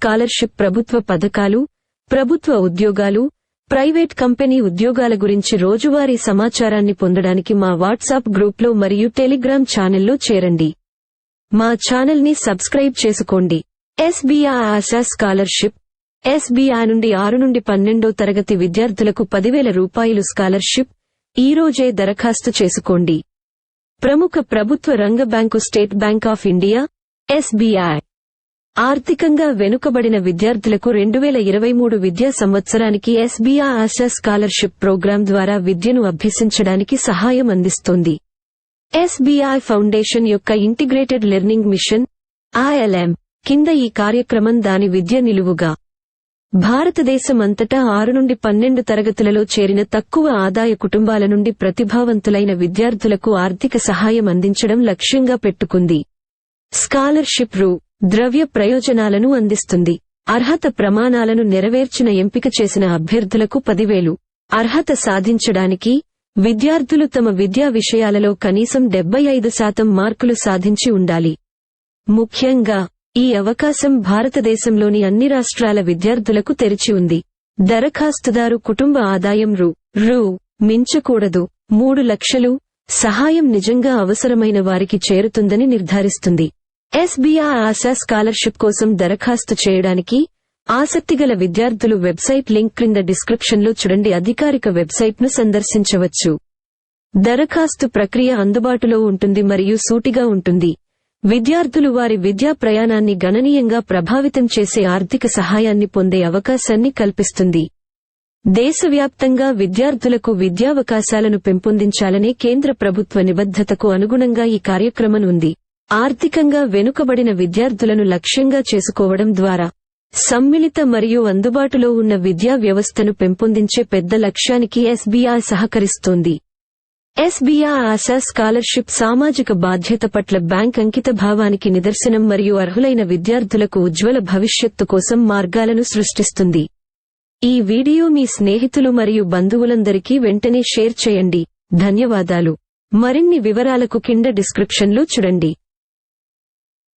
Scholarship ప్రభుత్వ పథకాలు ప్రభుత్వ ఉద్యోగాలు ప్రైవేట్ కంపెనీ ఉద్యోగాల గురించి రోజువారీ సమాచారాన్ని పొందడానికి మా వాట్సాప్ గ్రూప్లో మరియు టెలిగ్రామ్ ఛానల్లో చేరండి. మా ఛానల్ని సబ్స్క్రైబ్ చేసుకోండి. SBI Asha scholarship. ఎస్బీఐ నుండి ఆరు నుండి పన్నెండో తరగతి విద్యార్థులకు పదివేల రూపాయలు స్కాలర్షిప్. ఈ రోజే దరఖాస్తు చేసుకోండి. ప్రముఖ ప్రభుత్వ రంగ bank State Bank of India SBI. ఆర్థికంగా వెనుకబడిన విద్యార్థులకు రెండు వేల ఇరవై మూడు విద్యా సంవత్సరానికి ఎస్బీఆ ఆశా స్కాలర్షిప్ ప్రోగ్రాం ద్వారా విద్యను అభ్యసించడానికి సహాయం అందిస్తోంది. ఎస్బీఐ ఫౌండేషన్ యొక్క ఇంటిగ్రేటెడ్ లెర్నింగ్ మిషన్ ఐఎల్ఎం కింద ఈ కార్యక్రమం దాని విద్య నిలువుగా. భారతదేశమంతటా ఆరు నుండి పన్నెండు తరగతులలో చేరిన తక్కువ ఆదాయ కుటుంబాల నుండి ప్రతిభావంతులైన విద్యార్థులకు ఆర్థిక సహాయం అందించడం లక్ష్యంగా పెట్టుకుంది. స్కాలర్షిప్ రూ. ద్రవ్య ప్రయోజనాలను అందిస్తుంది. అర్హత ప్రమాణాలను నెరవేర్చిన ఎంపిక చేసిన అభ్యర్థులకు పదివేలు. అర్హత సాధించడానికి విద్యార్థులు తమ విద్యా విషయాలలో కనీసం డెబ్బై ఐదు శాతం మార్కులు సాధించి ఉండాలి. ముఖ్యంగా ఈ అవకాశం భారతదేశంలోని అన్ని రాష్ట్రాల విద్యార్థులకు తెరిచి ఉంది. దరఖాస్తుదారు కుటుంబ ఆదాయం రూ. రూ. మించకూడదు. మూడు లక్షలు సహాయం నిజంగా అవసరమైన వారికి చేరుతుందని నిర్ధారిస్తుంది. ఎస్బీఐ ఆశా స్కాలర్షిప్ కోసం దరఖాస్తు చేయడానికి ఆసక్తిగల విద్యార్థులు వెబ్సైట్ లింక్ క్రింద డిస్క్రిప్షన్లో చూడండి. అధికారిక వెబ్సైట్ను సందర్శించవచ్చు. దరఖాస్తు ప్రక్రియ అందుబాటులో ఉంటుంది మరియు సూటిగా ఉంటుంది. విద్యార్థులు వారి విద్యా ప్రయాణాన్ని గణనీయంగా ప్రభావితం చేసే ఆర్థిక సహాయాన్ని పొందే అవకాశాన్ని కల్పిస్తుంది. దేశవ్యాప్తంగా విద్యార్థులకు విద్యావకాశాలను పెంపొందించాలనే కేంద్ర ప్రభుత్వ నిబద్ధతకు అనుగుణంగా ఈ కార్యక్రమం ఉంది. ఆర్థికంగా వెనుకబడిన విద్యార్థులను లక్ష్యంగా చేసుకోవడం ద్వారా సమ్మిళిత మరియు అందుబాటులో ఉన్న విద్యా వ్యవస్థను పెంపొందించే పెద్ద లక్ష్యానికి ఎస్బీఐ సహకరిస్తోంది. ఎస్బీఐ ఆశా స్కాలర్షిప్ సామాజిక బాధ్యత పట్ల బ్యాంక్ అంకిత భావానికి నిదర్శనం మరియు అర్హులైన విద్యార్థులకు ఉజ్వల భవిష్యత్తు కోసం మార్గాలను సృష్టిస్తుంది. ఈ వీడియో మీ స్నేహితులు మరియు బంధువులందరికీ వెంటనే షేర్ చేయండి. ధన్యవాదాలు. మరిన్ని వివరాలకు కింద డిస్క్రిప్షన్లో చూడండి.